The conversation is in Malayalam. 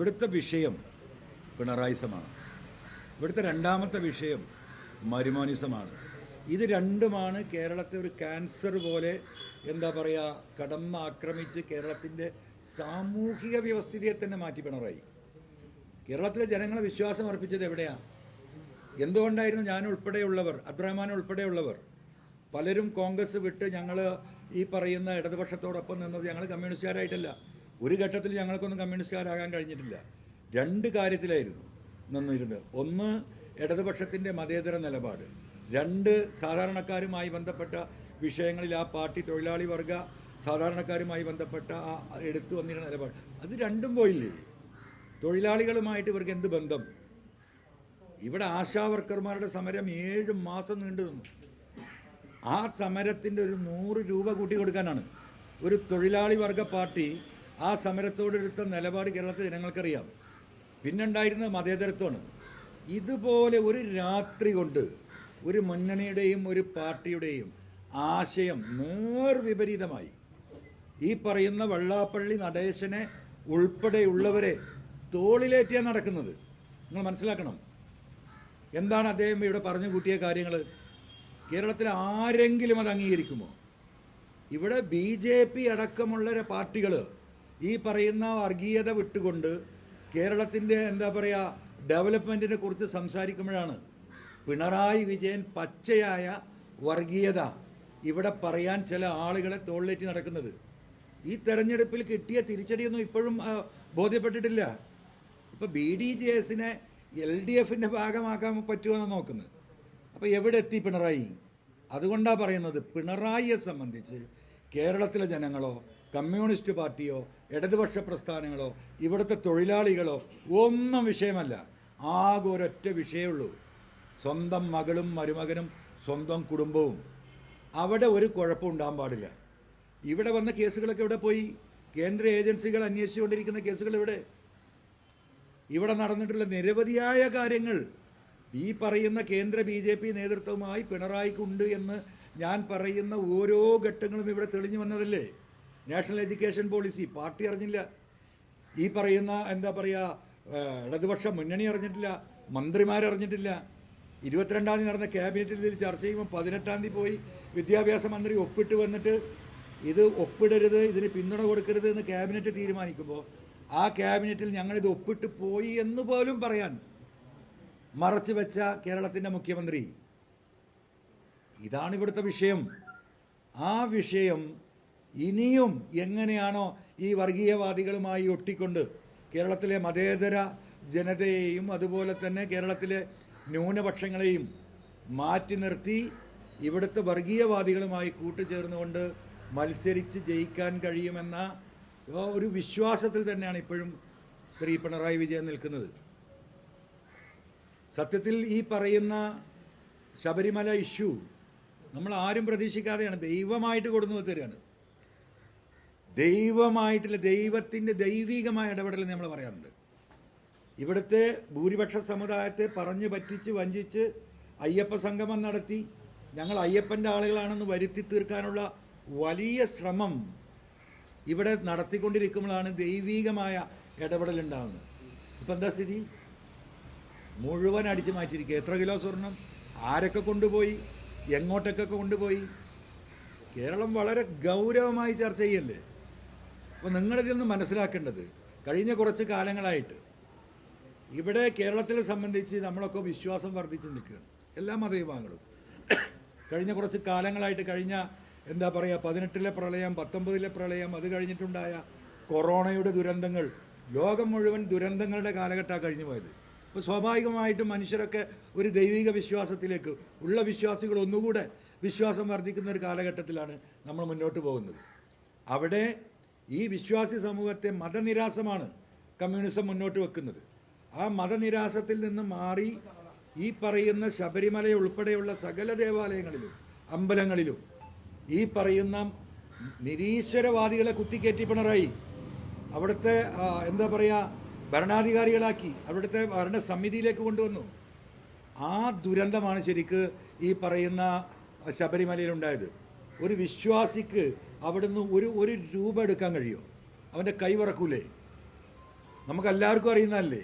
ഇവിടുത്തെ വിഷയം പിണറായിസമാണ്. ഇവിടുത്തെ രണ്ടാമത്തെ വിഷയം മരുമോനിസമാണ്. ഇത് രണ്ടുമാണ് കേരളത്തെ ഒരു ക്യാൻസർ പോലെ എന്താ പറയുക കടന്നാക്രമിച്ച് കേരളത്തിന്റെ സാമൂഹിക വ്യവസ്ഥിതിയെ തന്നെ മാറ്റി പിണറായി. കേരളത്തിലെ ജനങ്ങളെ വിശ്വാസം അർപ്പിച്ചത് എവിടെയാണ് എന്തുകൊണ്ടായിരുന്നു ഞാൻ ഉൾപ്പെടെയുള്ളവർ അബ്രഹ്മാൻ ഉൾപ്പെടെയുള്ളവർ പലരും കോൺഗ്രസ് വിട്ട് ഞങ്ങൾ ഈ പറയുന്ന ഇടതുപക്ഷത്തോടൊപ്പം നിന്നത് ഞങ്ങൾ കമ്മ്യൂണിസ്റ്റുകാരായിട്ടല്ല ഒരു ഘട്ടത്തിൽ ഞങ്ങൾക്കൊന്നും കമ്മ്യൂണിസ്റ്റുകാരാകാൻ കഴിഞ്ഞിട്ടില്ല. രണ്ട് കാര്യത്തിലായിരുന്നു നിന്നിരുന്നത്. ഒന്ന് ഇടതുപക്ഷത്തിന്റെ മതേതര നിലപാട്. രണ്ട് സാധാരണക്കാരുമായി ബന്ധപ്പെട്ട വിഷയങ്ങളിൽ ആ പാർട്ടി തൊഴിലാളി വർഗ സാധാരണക്കാരുമായി ബന്ധപ്പെട്ട ആ എടുത്തു വന്നിരുന്ന നിലപാട്. അത് രണ്ടും പോയില്ലേ? തൊഴിലാളികളുമായിട്ട് ഇവർക്ക് എന്ത് ബന്ധം? ഇവിടെ ആശാ വർക്കർമാരുടെ സമരം ഏഴ് മാസം നീണ്ടു നിന്നു. ആ സമരത്തിന്റെ ഒരു നൂറ് രൂപ കൂട്ടി കൊടുക്കാനാണ്. ഒരു തൊഴിലാളി വർഗ പാർട്ടി ആ സമരത്തോടെടുത്ത നിലപാട് കേരളത്തിലെ ജനങ്ങൾക്കറിയാം. പിന്നുണ്ടായിരുന്ന മതേതരത്വമാണ്. ഇതുപോലെ ഒരു രാത്രി കൊണ്ട് ഒരു മുന്നണിയുടെയും ഒരു പാർട്ടിയുടെയും ആശയം നേർവിപരീതമായി. ഈ പറയുന്ന വെള്ളാപ്പള്ളി നടേശനെ ഉൾപ്പെടെയുള്ളവരെ തോളിലേറ്റിയാണ് നടക്കുന്നത്. നിങ്ങൾ മനസ്സിലാക്കണം. എന്താണ് അദ്ദേഹം ഇവിടെ പറഞ്ഞു കൂട്ടിയ കാര്യങ്ങൾ കേരളത്തിൽ ആരെങ്കിലും അത് അംഗീകരിക്കുമോ? ഇവിടെ ബി ജെ പി അടക്കമുള്ള പാർട്ടികൾ ഈ പറയുന്ന വർഗീയത വിട്ടുകൊണ്ട് കേരളത്തിന്റെ എന്താ പറയുക ഡെവലപ്മെന്റിനെ കുറിച്ച് സംസാരിക്കുമ്പോഴാണ് പിണറായി വിജയൻ പച്ചയായ വർഗീയത ഇവിടെ പറയാൻ ചില ആളുകളെ തോളിലേറ്റി നടക്കുന്നത്. ഈ തെരഞ്ഞെടുപ്പിൽ കിട്ടിയ തിരിച്ചടിയൊന്നും ഇപ്പോഴും ബോധ്യപ്പെട്ടിട്ടില്ല. ഇപ്പോൾ ബി ഡി ജെ എസിനെ എൽ ഡി എഫിന്റെ ഭാഗമാക്കാൻ പറ്റുമെന്നാണ് നോക്കുന്നത്. അപ്പോൾ എവിടെ എത്തി പിണറായി? അതുകൊണ്ടാണ് പറയുന്നത് പിണറായിയെ സംബന്ധിച്ച് കേരളത്തിലെ ജനങ്ങളോ കമ്മ്യൂണിസ്റ്റ് പാർട്ടിയോ ഇടതുപക്ഷ പ്രസ്ഥാനങ്ങളോ ഇവിടുത്തെ തൊഴിലാളികളോ ഒന്നും വിഷയമല്ല. ആകെ ഒരൊറ്റ വിഷയമുള്ളൂ സ്വന്തം മകളും മരുമകനും സ്വന്തം കുടുംബവും. അവിടെ ഒരു കുഴപ്പം ഉണ്ടാകാൻ പാടില്ല. ഇവിടെ വന്ന കേസുകളൊക്കെ ഇവിടെ പോയി? കേന്ദ്ര ഏജൻസികൾ അന്വേഷിച്ചുകൊണ്ടിരിക്കുന്ന കേസുകൾ ഇവിടെ ഇവിടെ നടന്നിട്ടുള്ള നിരവധിയായ കാര്യങ്ങൾ ഈ പറയുന്ന കേന്ദ്ര ബി ജെ പി നേതൃത്വവുമായി പിണറായിക്കുണ്ട് എന്ന് ഞാൻ പറയുന്ന ഓരോ ഘട്ടങ്ങളും ഇവിടെ തെളിഞ്ഞു വന്നതല്ലേ? National education policy. പാർട്ടി അറിഞ്ഞില്ല. ഈ പറയുന്ന എന്താ പറയുക ഇടതുപക്ഷ മുന്നണി അറിഞ്ഞിട്ടില്ല മന്ത്രിമാരറിഞ്ഞിട്ടില്ല ഇരുപത്തിരണ്ടാം തീയതി നടന്ന ക്യാബിനറ്റിൽ ഇതിൽ ചർച്ച ചെയ്യുമ്പോൾ പതിനെട്ടാം തീയതി പോയി വിദ്യാഭ്യാസ മന്ത്രി ഒപ്പിട്ട് വന്നിട്ട് ഇത് ഒപ്പിടരുത് ഇതിന് പിന്തുണ കൊടുക്കരുത് എന്ന് ക്യാബിനറ്റ് തീരുമാനിക്കുമ്പോൾ ആ ക്യാബിനറ്റിൽ ഞങ്ങളിത് ഒപ്പിട്ട് പോയി എന്ന് പോലും പറയാൻ മറച്ചു വെച്ച കേരളത്തിന്റെ മുഖ്യമന്ത്രി. ഇതാണ് ഇവിടുത്തെ വിഷയം. ആ വിഷയം ഇനിയും എങ്ങനെയാണോ ഈ വർഗീയവാദികളുമായി ഒട്ടിക്കൊണ്ട് കേരളത്തിലെ മതേതര ജനതയെയും അതുപോലെ തന്നെ കേരളത്തിലെ ന്യൂനപക്ഷങ്ങളെയും മാറ്റി നിർത്തി ഇവിടുത്തെ വർഗീയവാദികളുമായി കൂട്ടുചേർന്നുകൊണ്ട് മത്സരിച്ച് ജയിക്കാൻ കഴിയുമെന്ന ഒരു വിശ്വാസത്തിൽ തന്നെയാണ് ഇപ്പോഴും ശ്രീ പിണറായി വിജയൻ നിൽക്കുന്നത്. സത്യത്തിൽ ഈ പറയുന്ന ശബരിമല ഇഷ്യൂ നമ്മൾ ആരും പ്രതീക്ഷിക്കാതെയാണ് ദൈവമായിട്ട് കൊടുന്നു തരികയാണ് ദൈവമായിട്ടുള്ള ദൈവത്തിന്റെ ദൈവികമായ ഇടപെടൽ നമ്മൾ പറയാറുണ്ട്. ഇവിടുത്തെ ഭൂരിപക്ഷ സമുദായത്തെ പറഞ്ഞു പറ്റിച്ച് വഞ്ചിച്ച് അയ്യപ്പ സംഗമം നടത്തി ഞങ്ങൾ അയ്യപ്പന്റെ ആളുകളാണെന്ന് വരുത്തി തീർക്കാനുള്ള വലിയ ശ്രമം ഇവിടെ നടത്തിക്കൊണ്ടിരിക്കുമ്പോഴാണ് ദൈവികമായ ഇടപെടൽ ഉണ്ടാകുന്നത്. ഇപ്പം എന്താ സ്ഥിതി? മുഴുവൻ അടിച്ചു മാറ്റിയിരിക്കുക. എത്ര കിലോ സ്വർണം? ആരൊക്കെ കൊണ്ടുപോയി? എങ്ങോട്ടൊക്കെ കൊണ്ടുപോയി? കേരളം വളരെ ഗൗരവമായി ചർച്ച ചെയ്യല്ലേ? അപ്പോൾ നിങ്ങളിതിൽ നിന്ന് മനസ്സിലാക്കേണ്ടത് കഴിഞ്ഞ കുറച്ച് കാലങ്ങളായിട്ട് ഇവിടെ കേരളത്തിലെ സംബന്ധിച്ച് നമ്മളൊക്കെ വിശ്വാസം വർദ്ധിച്ച് നിൽക്കുകയാണ്. എല്ലാ മതവിഭാഗങ്ങളും. കഴിഞ്ഞ കുറച്ച് കാലങ്ങളായിട്ട് കഴിഞ്ഞ എന്താ പറയുക പതിനെട്ടിലെ പ്രളയം പത്തൊമ്പതിലെ പ്രളയം അത് കഴിഞ്ഞിട്ടുണ്ടായ കൊറോണയുടെ ദുരന്തങ്ങൾ ലോകം മുഴുവൻ ദുരന്തങ്ങളുടെ കാലഘട്ടമാണ് കഴിഞ്ഞു പോയത്. അപ്പോൾ സ്വാഭാവികമായിട്ടും മനുഷ്യരൊക്കെ ഒരു ദൈവിക വിശ്വാസത്തിലേക്ക് ഉള്ള വിശ്വാസികൾ ഒന്നുകൂടെ വിശ്വാസം വർദ്ധിക്കുന്ന ഒരു കാലഘട്ടത്തിലാണ് നമ്മൾ മുന്നോട്ട് പോകുന്നത്. അവിടെ ഈ വിശ്വാസി സമൂഹത്തെ മതനിരാസമാണ് കമ്മ്യൂണിസം മുന്നോട്ട് വെക്കുന്നത്. ആ മതനിരാസത്തിൽ നിന്ന് മാറി ഈ പറയുന്ന ശബരിമല ഉൾപ്പെടെയുള്ള സകല ദേവാലയങ്ങളിലും അമ്പലങ്ങളിലും ഈ പറയുന്ന നിരീശ്വരവാദികളെ കുത്തിക്കയറ്റി പിണറായി. അവിടുത്തെ എന്താ പറയുക ഭരണാധികാരികളാക്കി അവിടുത്തെ ഭരണസമിതിയിലേക്ക് കൊണ്ടുവന്നു. ആ ദുരന്തമാണ് ശരിക്ക് ഈ പറയുന്ന ശബരിമലയിലുണ്ടായത്. ഒരു വിശ്വാസിക്ക് അവിടുന്ന് ഒരു ഒരു രൂപ എടുക്കാൻ കഴിയുമോ അവന്റെ കൈ വറക്കൂലേ? നമുക്കെല്ലാവർക്കും അറിയുന്നതല്ലേ?